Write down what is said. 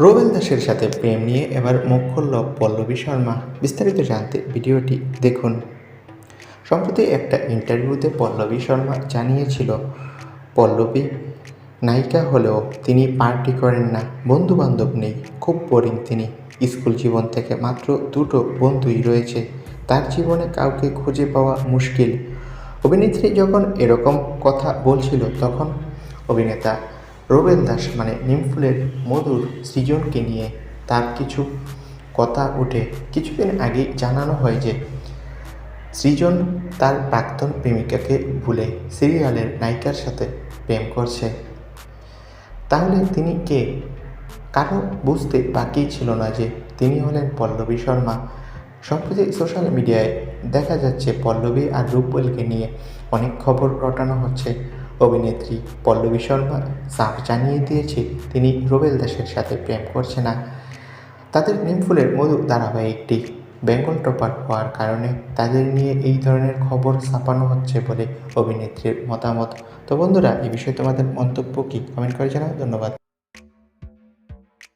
রোবেল দাসের সাথে প্রেম নিয়ে এবার মুখ খুলল পল্লবী শর্মা বিস্তারিত জানতে ভিডিওটি দেখুন। সম্প্রতি একটা ইন্টারভিউতে পল্লবী শর্মা জানিয়েছিল, পল্লবী, নায়িকা হলেও তিনি পার্টি করেন না বন্ধু বান্ধব নেই, খুব বোরিং তিনি। স্কুল জীবন থেকে মাত্র দুটো বন্ধুই রয়েছে। তার জীবনে কাউকে খুঁজে পাওয়া মুশকিল। অভিনেত্রী যখন এরকম কথা বলছিল, তখন অভিনেতা রোবেল দাস মানে নিমফুলের মধুর সৃজনকে নিয়ে তার কিছু কথা উঠে কিছুদিন আগে জানানো হয় যে, সৃজন তার প্রাক্তন প্রেমিকাকে ভুলে সিরিয়ালের নায়িকার সাথে প্রেম করছে। তাহলে তিনি কে? কারও বুঝতে বাকি ছিল না যে, তিনি হলেন পল্লবী শর্মা। সম্প্রতি সোশ্যাল মিডিয়ায় দেখা যাচ্ছে, পল্লবী আর রূপবলকে নিয়ে অনেক খবর রটানো হচ্ছে। অভিনেত্রী পল্লবী শর্মা সাফ জানিয়ে দিয়েছে, তিনি রোবেল দাসের সাথে প্রেম করছে না। তাদের নিমফুলের মধু ধারাবাহিকটি বেঙ্গল টপার হওয়ার কারণে তাদের নিয়ে এই ধরনের খবর ছাপানো হচ্ছে বলে অভিনেত্রীর মতামত। তো বন্ধুরা এই বিষয়ে তোমাদের মন্তব্য কী? কমেন্ট করে জানাও। ধন্যবাদ।